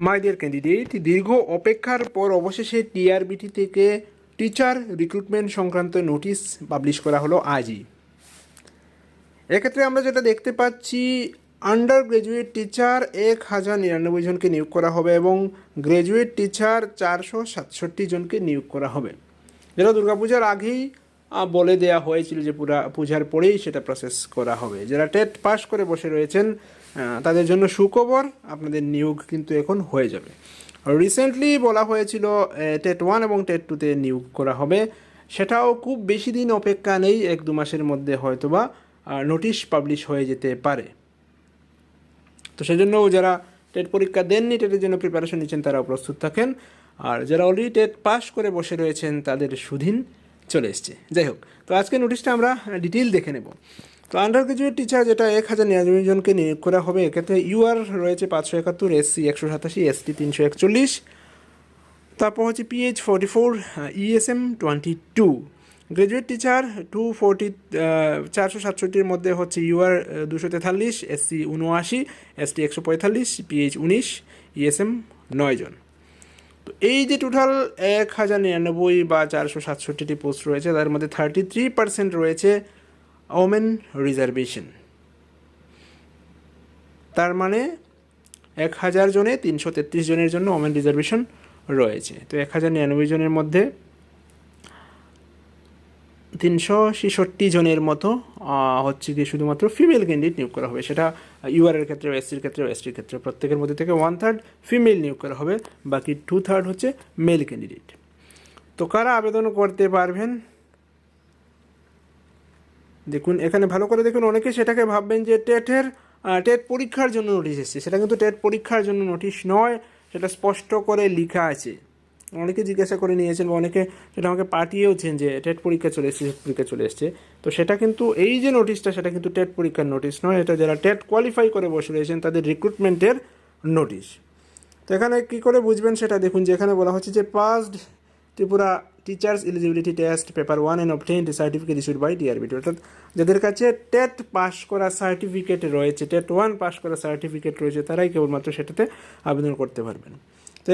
My dear candidate দীর্ঘ অপেক্ষার পর অবশেষে টিআরবিটি থেকে টিচার রিক্রুটমেন্ট সংক্রান্ত নোটিশ পাবলিশ করা হলো আজই এক্ষেত্রে আমরা যেটা দেখতে পাচ্ছি আন্ডার গ্রাজুয়েট টিচার এক হাজার নিরানব্বই জনকে নিয়োগ করা হবে এবং গ্র্যাজুয়েট টিচার চারশো সাতষট্টি জনকে নিয়োগ করা হবে। যেটা দুর্গাপূজার আগেই বলে দেয়া হয়েছিল যে পুরা, পূজার পরেই সেটা প্রসেস করা হবে। যারা টেট পাস করে বসে রয়েছেন তাদের জন্য সুখবর, আপনাদের নিয়োগ কিন্তু এখন হয়ে যাবে। রিসেন্টলি বলা হয়েছিল টেট ওয়ান এবং টেট টুতে নিয়োগ করা হবে। সেটাও খুব বেশি দিন অপেক্ষা নেই, এক দু মাসের মধ্যে হয়তোবা নোটিশ পাবলিশ হয়ে যেতে পারে। তো সেজন্য যারা টেট পরীক্ষা দেননি, টেটের জন্য প্রিপারেশন নিচ্ছেন, তারাও প্রস্তুত থাকেন। আর যারা অলরেডি টেট পাস করে বসে রয়েছেন, তাদের সুদিন চলে এসছে। যাই হোক, তো আজকে নোটিশটা আমরা ডিটেইল দেখে নেব। তো আন্ডার গ্রাজুয়েট টিচার যেটা এক হাজার নিরানব্বই জনকে নিয়োগ করা হবে, এক্ষেত্রে ইউআর রয়েছে পাঁচশো একাত্তর এসসি একশো সাতাশি এসটি তিনশো একচল্লিশ। তারপর হচ্ছে PH forty four ESM twenty two graduate teacher two forty চারশো সাতষট্টির মধ্যে হচ্ছে ইউআর দুশো তেতাল্লিশ এসসি উনআশি এসটি একশো পঁয়তাল্লিশ পিএইচ উনিশ ইএসএম নয় জন। এই যে টোটাল এক হাজার নিরানব্বই বা চারশো সাতষট্টিটি পোস্ট রয়েছে, তার মধ্যে থার্টি থ্রি পার্সেন্ট রয়েছে ওমেন রিজার্ভেশন তার মানে এক হাজার জনে তিনশো তেত্রিশ জনের জন্য ওমেন রিজার্ভেশন রয়েছে। তো এক হাজার নিরানব্বই জনের মধ্যে তিনশো ছেষট্টি জনের মতো হচ্ছে কি শুধুমাত্র ফিমেল ক্যান্ডিডেট নিয়োগ করা হবে। সেটা ইউআরের ক্ষেত্রে এসসির ক্ষেত্রে এসটির ক্ষেত্রে প্রত্যেকের মধ্যে থেকে ওয়ান থার্ড ফিমেল নিয়োগ করা হবে, বাকি টু থার্ড হচ্ছে মেল ক্যান্ডিডেট তো কারা আবেদন করতে পারবেন? দেখুন, এখানে ভালো করে দেখুন, অনেকে সেটাকে ভাববেন যে টেটের টেট পরীক্ষার জন্য নোটিশ এসেছে। সেটা কিন্তু টেট পরীক্ষার জন্য নোটিশ নয়, সেটা স্পষ্ট করে লেখা আছে। অনেকে জিজ্ঞাসা করে নিয়েছেন বা অনেকে সেটা আমাকে পাঠিয়েওছেন যে টেট পরীক্ষা চলে এসেছে পরীক্ষা চলে এসেছে। তো সেটা কিন্তু এই যে নোটিশটা সেটা কিন্তু টেট পরীক্ষার নোটিশ নয়, এটা যারা টেট কোয়ালিফাই করে বসে রয়েছেন তাদের রিক্রুটমেন্টের নোটিশ তো এখানে কী করে বুঝবেন সেটা দেখুন, যে এখানে বলা হচ্ছে যে passed Tripura teachers eligibility test paper one and obtain certificate issued by DRBT অর্থাৎ যাদের কাছে টেট পাস করা সার্টিফিকেট রয়েছে, টেট ওয়ান পাস করা সার্টিফিকেট রয়েছে, তারাই কেবলমাত্র সেটাতে আবেদন করতে পারবেন।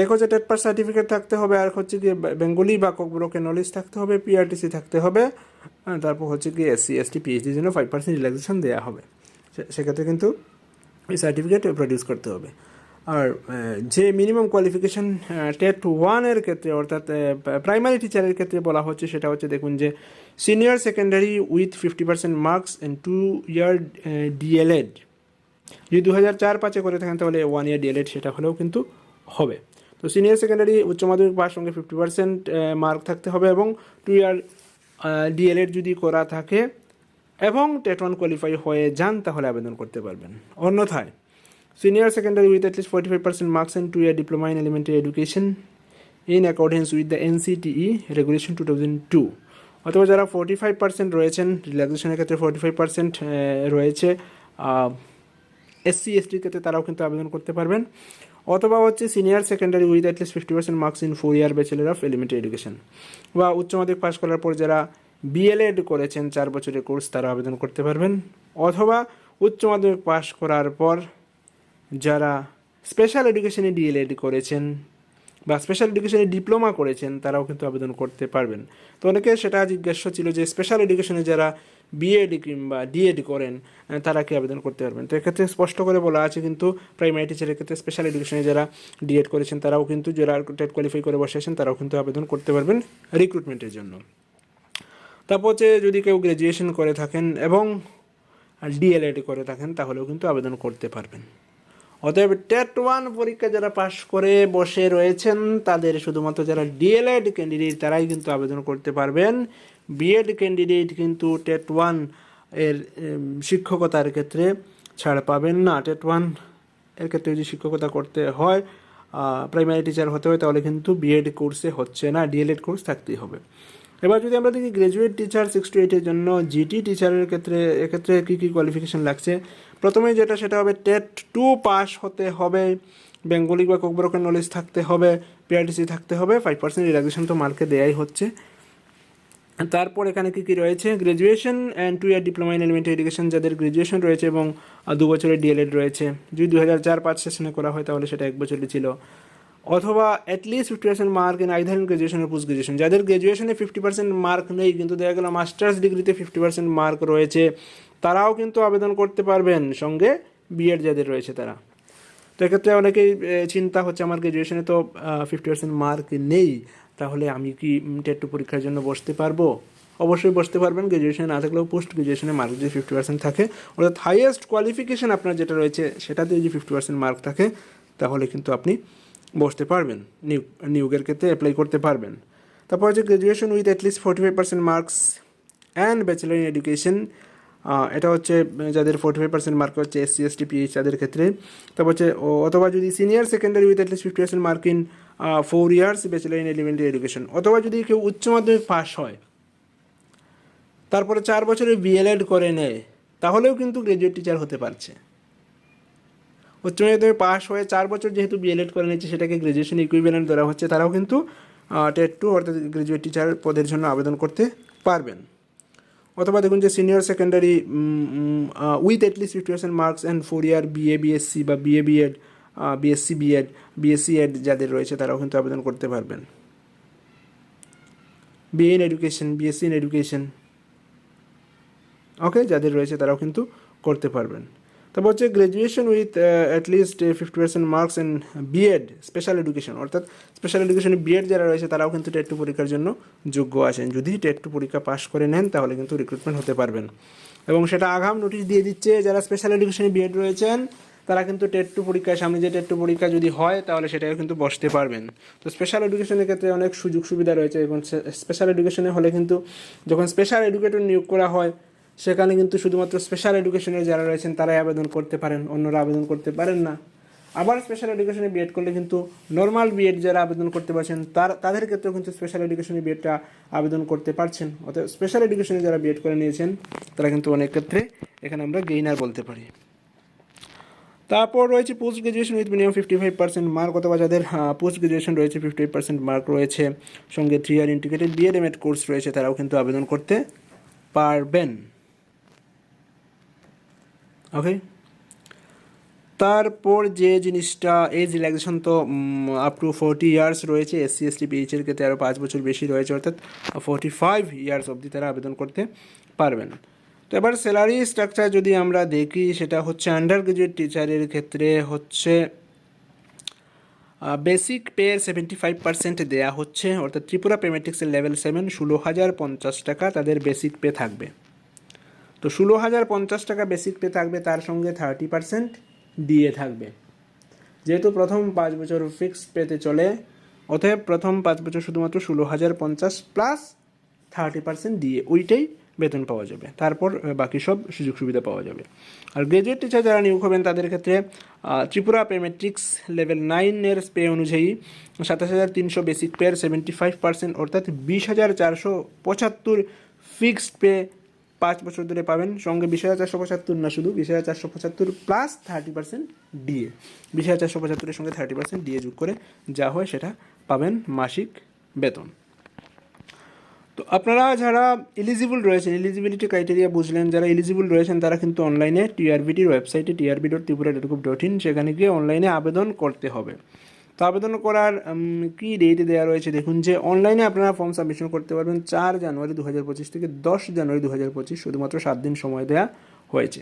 এক হচ্ছে টেট পাস সার্টিফিকেট থাকতে হবে, আর হচ্ছে গিয়ে বেঙ্গলি বা কোকব্রোকে নলেজ থাকতে হবে পিআরটিসি থাকতে হবে তারপর হচ্ছে কি এসসি এসটি পিএইচডির জন্য ফাইভ পার্সেন্ট রিল্যাক্সেশন দেওয়া হবে। সেক্ষেত্রে কিন্তু এই সার্টিফিকেট প্রডিউস করতে হবে। আর যে মিনিমাম কোয়ালিফিকেশন টেট ওয়ানের ক্ষেত্রে, অর্থাৎ প্রাইমারি টিচারের ক্ষেত্রে বলা হচ্ছে, সেটা হচ্ছে দেখুন যে senior secondary with fifty percent marks and two year DElEd যদি দু হাজার চার পাঁচে করে থাকেন, তাহলে ওয়ান ইয়ার ডিএলএড সেটা হলেও কিন্তু হবে। তো সিনিয়র সেকেন্ডারি উচ্চ মাধ্যমিক পাস সঙ্গে ফিফটি পার্সেন্ট মার্ক থাকতে হবে এবং টু ইয়ার ডিএলএড যদি করা থাকে এবং টেট ওয়ান কোয়ালিফাই হয়ে যান, তাহলে আবেদন করতে পারবেন। অন্যথায় senior secondary with at least forty five percent marks and two year diploma in elementary education in accordance with the NCTE regulation two thousand two অথবা যারা ফোর্টি ফাইভ পার্সেন্ট রয়েছেন রিল্যাক্সেশনের ক্ষেত্রে ফোর্টি ফাইভ পার্সেন্ট রয়েছে SC এসটির ক্ষেত্রে তারাও কিন্তু আবেদন করতে পারবেন। অথবা হচ্ছে senior secondary with at least fifty percent marks in four year bachelor of elementary education বা উচ্চ মাধ্যমিক পাস করার পর যারা বিএলএড করেছেন চার বছরের কোর্স তারা আবেদন করতে পারবেন। অথবা উচ্চ মাধ্যমিক পাস করার পর যারা স্পেশাল এডুকেশনে ডিএলএড করেছেন বা স্পেশাল এডুকেশনে ডিপ্লোমা করেছেন তারাও কিন্তু আবেদন করতে পারবেন। তো অনেকে সেটা জিজ্ঞাসা ছিল যে স্পেশাল এডুকেশনে যারা বিএড কিংবা ডিএড করেন তারা কি আবেদন করতে পারবেন? তো এক্ষেত্রে স্পষ্ট করে বলা আছে কিন্তু প্রাইমারি টিচারের ক্ষেত্রে স্পেশাল এডুকেশনে যারা ডিএড করেছেন, তারাও কিন্তু যারা টেট কোয়ালিফাই করে বসে আছেন, তারাও কিন্তু আবেদন করতে পারবেন রিক্রুটমেন্টের জন্য। তারপর হচ্ছে যদি কেউ গ্র্যাজুয়েশন করে থাকেন এবং ডিএলএড করে থাকেন, তাহলেও কিন্তু আবেদন করতে পারবেন। অতএব টেট ওয়ান পরীক্ষা যারা পাশ করে বসে রয়েছেন, তাদের শুধুমাত্র যারা ডিএলএড ক্যান্ডিডেট, তারাই কিন্তু আবেদন করতে পারবেন। বিএড ক্যান্ডিডেট কিন্তু টেট ওয়ানের শিক্ষকতার ক্ষেত্রে ছাড় পাবেন না। টেট ওয়ানের ক্ষেত্রে যদি শিক্ষকতা করতে হয় প্রাইমারি টিচার হতে হয়, তাহলে কিন্তু বিএড কোর্সে হচ্ছে না, ডিএলএড কোর্স থাকতেই হবে। এবার যদি আমরা দেখি গ্র্যাজুয়েট টিচার সিক্স টু এইটের জন্য জিটি টিচারের ক্ষেত্রে, এক্ষেত্রে কী কী কোয়ালিফিকেশন লাগছে? প্রথমেই যেটা, সেটা হবে টেট টু পাস হতে হবে, বেঙ্গলি বা কোকবরকের নলেজ থাকতে হবে পিআরটিসি থাকতে হবে ফাইভ পার্সেন্ট রিল্যাক্সেশন তো মার্কে দেয়াই হচ্ছে। তারপর এখানে কী কী রয়েছে? Graduation and two year diploma in elementary education যাদের গ্র্যাজুয়েশন রয়েছে এবং দু বছরের ডিএলএড রয়েছে। যদি দু হাজার চার পাঁচ সেশনে করা হয়, তাহলে সেটা এক বছরই ছিল। অথবা at least fifty percent mark in either in graduation post graduation যাদের গ্র্যাজুয়েশনে ফিফটি পার্সেন্ট মার্ক নেই, কিন্তু দেখা গেল মাস্টার্স ডিগ্রিতে ফিফটি পার্সেন্ট মার্ক রয়েছে, তারাও কিন্তু আবেদন করতে পারবেন। সঙ্গে বিএড যাদের রয়েছে তারা। তো এক্ষেত্রে অনেকেই চিন্তা হচ্ছে আমার গ্র্যাজুয়েশনে তো ফিফটি পার্সেন্ট মার্ক নেই, তাহলে আমি কি টেট টু পরীক্ষার জন্য বসতে পারব? অবশ্যই বসতে পারবেন গ্র্যাজুয়েশনে না থাকলেও পোস্ট গ্র্যাজুয়েশনে মার্ক যদি ফিফটি পার্সেন্ট থাকে। অর্থাৎ হাইয়েস্ট কোয়ালিফিকেশন আপনার যেটা রয়েছে, সেটাতে যদি ফিফটি পার্সেন্ট মার্ক থাকে, তাহলে কিন্তু আপনি বসতে পারবেন, নিউ নিয়োগের ক্ষেত্রে অ্যাপ্লাই করতে পারবেন। তারপর হচ্ছে graduation with at least forty five percent marks and bachelor in education এটা হচ্ছে যাদের ফোর্টি ফাইভ পার্সেন্ট মার্ক হচ্ছে এসসি এসটি পিএইচ তাদের ক্ষেত্রে। তারপর হচ্ছে অথবা যদি senior secondary with at least fifty percent mark in four years bachelor in elementary education অথবা যদি কেউ উচ্চ মাধ্যমিক পাস হয়, তারপরে চার বছরে বিএলএড করে নেয়, তাহলেও কিন্তু গ্র্যাজুয়েট টিচার হতে পারছে। উচ্চ মাধ্যমিক পাস হয়ে চার বছর যেহেতু বিএলএড করে নিচ্ছে সেটাকে গ্র্যাজুয়েশন ইকুইভ্যালেন্ট ধরা হচ্ছে, তারাও কিন্তু টেট টু অর্থাৎ গ্র্যাজুয়েট টিচার পদের জন্য আবেদন করতে পারবেন। অথবা দেখুন যে senior secondary with at least fifty percent marks and four year BA BSc বা BA BEd BSc BEd BSc Ed যাদের রয়েছে, তারাও কিন্তু আবেদন করতে পারবেন। BA in education BSc in education okay যাদের রয়েছে, তারাও কিন্তু করতে পারবেন। তারপর হচ্ছে graduation with at least fifty percent marks in BEd special education অর্থাৎ স্পেশাল এডুকেশনে বিএড যারা রয়েছে, তারাও কিন্তু টেট টু পরীক্ষার জন্য যোগ্য আছেন। যদি টেট টু পরীক্ষা পাস করে নেন, তাহলে কিন্তু রিক্রুটমেন্ট হতে পারবেন। এবং সেটা আগাম নোটিশ দিয়ে দিচ্ছে, যারা স্পেশাল এডুকেশনে বিএড রয়েছেন, তারা কিন্তু টেট টু পরীক্ষার সামনে যে টেট টু পরীক্ষা যদি হয়, তাহলে সেটাও কিন্তু বসতে পারবেন। তো স্পেশাল এডুকেশনের ক্ষেত্রে অনেক সুযোগ সুবিধা রয়েছে, এবং স্পেশাল এডুকেশনে হলে কিন্তু যখন স্পেশাল এডুকেটর নিয়োগ করা হয় সেখানে কিন্তু শুধুমাত্র স্পেশাল এডুকেশনের যারা রয়েছেন, তারাই আবেদন করতে পারেন, অন্যরা আবেদন করতে পারেন না। আবার স্পেশাল এডুকেশনে বিএড করলে কিন্তু নর্মাল বিএড যারা আবেদন করতে পারছেন, তার, তাদের ক্ষেত্রেও কিন্তু স্পেশাল এডুকেশনে বিএডটা আবেদন করতে পারছেন। অর্থাৎ স্পেশাল এডুকেশনে যারা বিএড করে নিয়েছেন, তারা কিন্তু অনেক ক্ষেত্রে এখানে আমরা গেইনার বলতে পারি। তারপর রয়েছে post graduation with minimum fifty five percent mark অথবা যাদের পোস্ট গ্রাজুয়েশন রয়েছে ফিফটি ফাইভ পার্সেন্ট মার্ক রয়েছে, সঙ্গে three year integrated BEd M course রয়েছে, তারাও কিন্তু আবেদন করতে পারবেন। ওকে তারপর যে জিনিসটা এজ রিল্যাক্সেশন তো আপ টু ফোরটি ইয়ার্স রয়েছে এসসি এসটি পিএইচের ক্ষেত্রে আরও পাঁচ বছর বেশি রয়েছে, অর্থাৎ ফোরটি ফাইভ ইয়ার্স অবধি তারা আবেদন করতে পারবেন। তো এবার স্যালারি স্ট্রাকচার যদি আমরা দেখি, সেটা হচ্ছে আন্ডার গ্রাজুয়েট টিচারের ক্ষেত্রে হচ্ছে বেসিক পেয়ের সেভেন্টি ফাইভ পার্সেন্ট দেওয়া হচ্ছে, অর্থাৎ ত্রিপুরা পেমেটিক্সের লেভেল সেভেন ষোলো হাজার পঞ্চাশ টাকা তাদের বেসিক পে থাকবে। তো ষোলো হাজার পঞ্চাশ টাকা বেসিক পে থাকবে, তার সঙ্গে থার্টি পার্সেন্ট দিয়ে থাকবে। যেহেতু প্রথম পাঁচ বছর ফিক্সড পেতে চলে, অতএব প্রথম পাঁচ বছর শুধুমাত্র ষোলো হাজার পঞ্চাশ প্লাস থার্টি পার্সেন্ট দিয়ে ওইটাই বেতন পাওয়া যাবে। তারপর বাকি সব সুযোগ সুবিধা পাওয়া যাবে। আর গ্রাজুয়েট টিচার যারা নিয়োগ হবেন, তাদের ক্ষেত্রে ত্রিপুরা পেমেট্রিক্স লেভেল নাইনের পে অনুযায়ী সাতাশ হাজার তিনশো বেসিক পেয়ার সেভেন্টি ফাইভ পার্সেন্ট অর্থাৎ বিশ হাজার চারশো পঁচাত্তর ফিক্সড পে পাঁচ বছর ধরে পাবেন। সঙ্গে বিশ হাজার চারশো পঁচাত্তর না শুধু, বিশ হাজার চারশো পঁচাত্তর প্লাস থার্টি পার্সেন্ট ডিএ বিশ হাজার চারশো পঁচাত্তরের সঙ্গে থার্টি পার্সেন্ট ডিএ যোগ করে যা হয় সেটা পাবেন মাসিক বেতন। তো আপনারা যারা এলিজিবল রয়েছেন এলিজিবিলিটি ক্রাইটেরিয়া বুঝলেন, যারা এলিজিবল রয়েছেন তারা কিন্তু অনলাইনে টিআরবিটির ওয়েবসাইটে TRB dot Tripura dot gov dot in সেখানে গিয়ে অনলাইনে আবেদন করতে হবে। তো আবেদন করার কি ডেট দেওয়া রয়েছে? দেখুন যে অনলাইনে আপনারা ফর্ম সাবমিশন করতে পারবেন চার জানুয়ারি দু হাজার পঁচিশ থেকে দশ জানুয়ারি দু হাজার পঁচিশ, শুধুমাত্র সাত দিন সময় দেওয়া হয়েছে।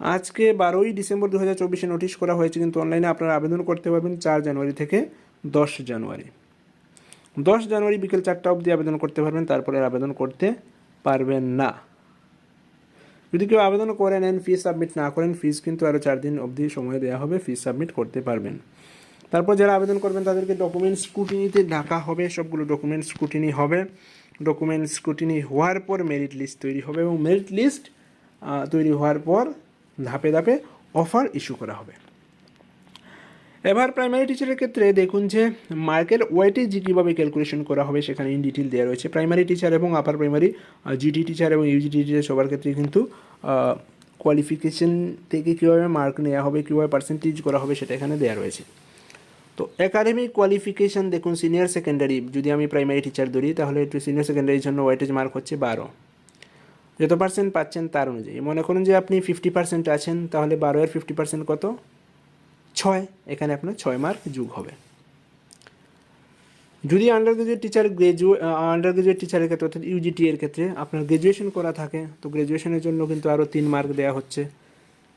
আজকে বারোই ডিসেম্বর দু হাজার চব্বিশে নোটিশ করা হয়েছে, কিন্তু অনলাইনে আপনারা আবেদন করতে পারবেন চার জানুয়ারি থেকে দশ জানুয়ারি। দশ জানুয়ারি বিকেল চারটা অবধি আবেদন করতে পারবেন, তারপরে আবেদন করতে পারবেন না। যদি কেউ আবেদন করে নেন ফিস সাবমিট না করেন ফিস কিন্তু আরও চার দিন অবধি সময় দেওয়া হবে ফিস সাবমিট করতে পারবেন। তারপর যারা আবেদন করবেন, তাদেরকে ডকুমেন্টস স্কুটিনিতে ডাকা হবে। সবগুলো ডকুমেন্টস স্কুটিনি হবে। ডকুমেন্টস স্কুটিনি হওয়ার পর মেরিট লিস্ট তৈরি হবে এবং মেরিট লিস্ট তৈরি হওয়ার পর ধাপে ধাপে অফার ইস্যু করা হবে। এবার প্রাইমারি টিচারের ক্ষেত্রে দেখুন যে মার্কের ওয়েটেজ কীভাবে ক্যালকুলেশন করা হবে সেখানে ইন ডিটেল দেওয়া রয়েছে। প্রাইমারি টিচার এবং আপার প্রাইমারি জিডি টিচার এবং ইউজিডি টিচার সবার ক্ষেত্রে কিন্তু কোয়ালিফিকেশন থেকে কীভাবে মার্ক নেওয়া হবে, কীভাবে পার্সেন্টেজ করা হবে সেটা এখানে দেওয়া রয়েছে। তো একাডেমিক কোয়ালিফিকেশন দেখুন সিনিয়র সেকেন্ডারি যদি আমি প্রাইমারি টিচার ধরি, তাহলে একটু সিনিয়র সেকেন্ডারির জন্য ওয়েটেজ মার্ক হচ্ছে বারো। যত পার্সেন্ট পাচ্ছেন তার অনুযায়ী। মনে করুন যে আপনি ফিফটি পার্সেন্ট আছেন, তাহলে বারো এর ফিফটি পার্সেন্ট কত? ছয়। এখানে আপনার ছয় মার্ক যোগ হবে। যদি under graduate teacher graduate under graduate টিচারের ক্ষেত্রে, অর্থাৎ ইউজিটি এর ক্ষেত্রে আপনার গ্রাজুয়েশন করা থাকে, তো গ্রাজুয়েশনের জন্য কিন্তু আরও তিন মার্ক দেওয়া হচ্ছে।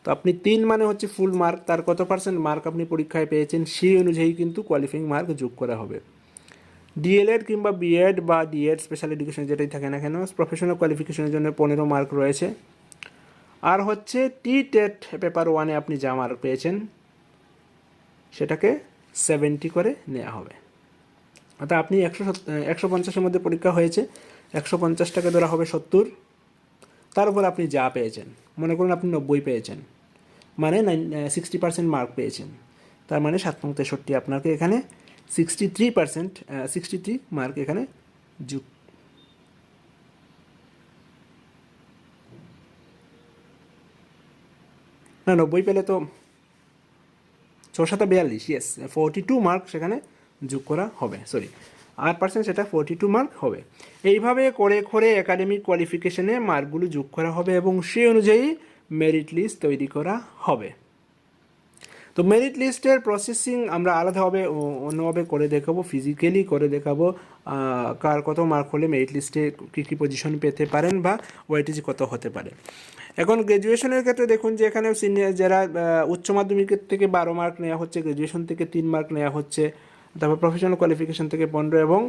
তো আপনি তিন মানে হচ্ছে ফুল মার্ক তার কত পার্সেন্ট মার্ক আপনি পরীক্ষায় পেয়েছেন সেই অনুযায়ী কিন্তু কোয়ালিফাইং মার্ক যোগ করা হবে। ডিএলএড কিংবা বিএড বা ডিএড স্পেশাল এডুকেশন যেটাই থাকে না কেন প্রফেশনাল কোয়ালিফিকেশনের জন্য পনেরো মার্ক রয়েছে। আর হচ্ছে টি টেট পেপার ওয়ানে আপনি যা মার্ক পেয়েছেন, সেটাকে সেভেন্টি করে নেওয়া হবে। অর্থাৎ আপনি একশো একশো পঞ্চাশের মধ্যে পরীক্ষা হয়েছে, একশো পঞ্চাশটাকে ধরা হবে সত্তর। তার উপর আপনি যা পেয়েছেন, মনে করুন আপনি নব্বই পেয়েছেন। মানে সিক্সটি পার্সেন্ট মার্ক পেয়েছেন। তার মানে সাত পং তেষট্টি আপনাকে এখানে sixty three percent sixty three mark এখানে যুগ না, নব্বই পেলে তো ছশত বিয়াল্লিশ ইয়েস ফোরটি টু মার্ক সেখানে যোগ করা হবে সরি আট পার্সেন্ট সেটা ফোরটি টু মার্ক হবে। এইভাবে করে করে একাডেমিক কোয়ালিফিকেশনে মার্কগুলো যোগ করা হবে এবং সেই অনুযায়ী মেরিট লিস্ট তৈরি করা হবে। তো মেরিট লিস্টের প্রসেসিং আমরা আলাদাভাবে অন্যভাবে করে দেখাবো ফিজিক্যালি করে দেখাবো কার কত মার্ক হলে মেরিট লিস্টে কী কী পজিশন পেতে পারেন বা ওয়াইটিজি কত হতে পারে। এখন গ্র্যাজুয়েশনের ক্ষেত্রে দেখুন যে এখানে সিনিয়র যারা উচ্চ মাধ্যমিকের থেকে বারো মার্ক নেওয়া হচ্ছে গ্র্যাজুয়েশন থেকে তিন মার্ক নেওয়া হচ্ছে, তারপর প্রফেশনাল কোয়ালিফিকেশন থেকে পনেরো এবং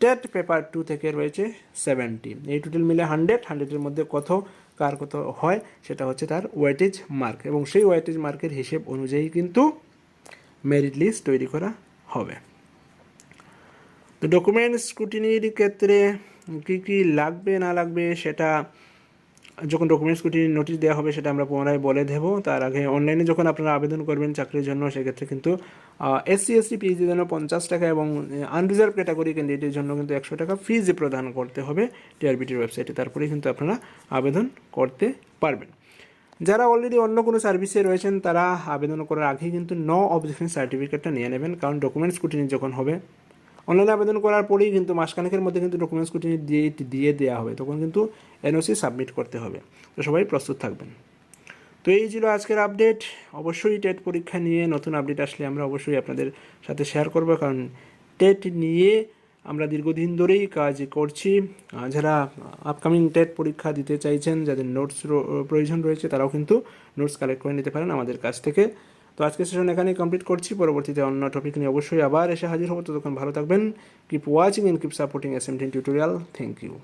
টেট পেপার টু থেকে রয়েছে সেভেন্টি এই টোটাল মিলে হান্ড্রেড হান্ড্রেডের মধ্যে কত, কার কত হয়, সেটা হচ্ছে তার ওয়েটেজ মার্ক এবং সেই ওয়েটেজ মার্কের হিসেব অনুযায়ী কিন্তু মেরিট লিস্ট তৈরি করা হবে। তো ডকুমেন্ট স্ক্রুটিনির ক্ষেত্রে কী কী লাগবে, না লাগবে, সেটা যখন ডকুমেন্ট স্ক্রুটিনি নোটিশ দেওয়া হবে, সেটা আমরা পুনরায় বলে দেব। তার আগে অনলাইনে যখন আপনারা আবেদন করবেন চাকরির জন্য, সেক্ষেত্রে কিন্তু এসসি এসটি পিএইচডির জন্য পঞ্চাশ টাকা এবং আনরিজার্ভ ক্যাটাগরি ক্যান্ডিডেটের জন্য কিন্তু একশো টাকা ফিজ প্রদান করতে হবে টিআরবিটির ওয়েবসাইটে তারপরে কিন্তু আপনারা আবেদন করতে পারবেন। যারা অলরেডি অন্য কোনো সার্ভিসে রয়েছেন, তারা আবেদন করার আগেই কিন্তু ন অবজেকশন সার্টিফিকেটটা নিয়ে নেবেন। কারণ ডকুমেন্ট স্ক্রুটিনি যখন হবে। অনলাইনে আবেদন করার পরেই কিন্তু মাসখানেকের মধ্যে কিন্তু ডকুমেন্ট স্ক্রুটিনি দিয়ে দিয়ে দেওয়া হবে। তখন কিন্তু এনওসি সাবমিট করতে হবে। তো সবাই প্রস্তুত থাকবেন। তো এই ছিল আজকের আপডেট অবশ্যই টেট পরীক্ষা নিয়ে নতুন আপডেট আসলে আমরা অবশ্যই আপনাদের সাথে শেয়ার করব। কারণ টেট নিয়ে আমরা দীর্ঘদিন ধরেই কাজ করছি। যারা আপকামিং টেট পরীক্ষা দিতে চাইছেন, যাদের নোটস প্রয়োজন রয়েছে, তারাও কিন্তু নোটস কালেক্ট করে নিতে পারেন আমাদের কাছ থেকে। তো আজকে সেশন এখানেই কমপ্লিট করছি। পরবর্তীতে অন্য টপিক নিয়ে অবশ্যই আবার এসে হাজির হব। ততক্ষণ ভালো থাকবেন। Keep watching and keep supporting S M tutorial thank you